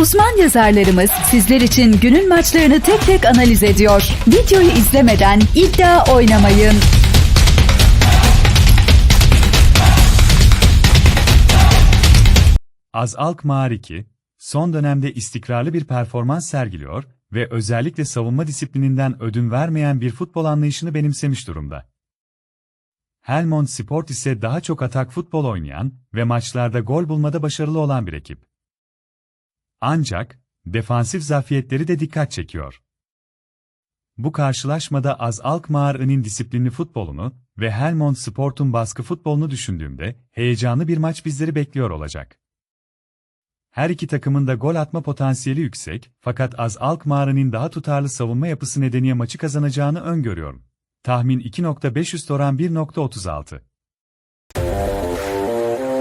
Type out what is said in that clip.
Uzman yazarlarımız sizler için günün maçlarını tek tek analiz ediyor. Videoyu izlemeden iddia oynamayın. Az Alkmaar 2, son dönemde istikrarlı bir performans sergiliyor ve özellikle savunma disiplininden ödün vermeyen bir futbol anlayışını benimsemiş durumda. Helmond Sport ise daha çok atak futbol oynayan ve maçlarda gol bulmada başarılı olan bir ekip. Ancak, defansif zafiyetleri de dikkat çekiyor. Bu karşılaşmada Az Alkmaar'ın disiplinli futbolunu ve Helmond Sport'un baskı futbolunu düşündüğümde heyecanlı bir maç bizleri bekliyor olacak. Her iki takımın da gol atma potansiyeli yüksek, fakat Az Alkmaar'ın daha tutarlı savunma yapısı nedeniyle maçı kazanacağını öngörüyorum. Tahmin 2.5 oran 1.36.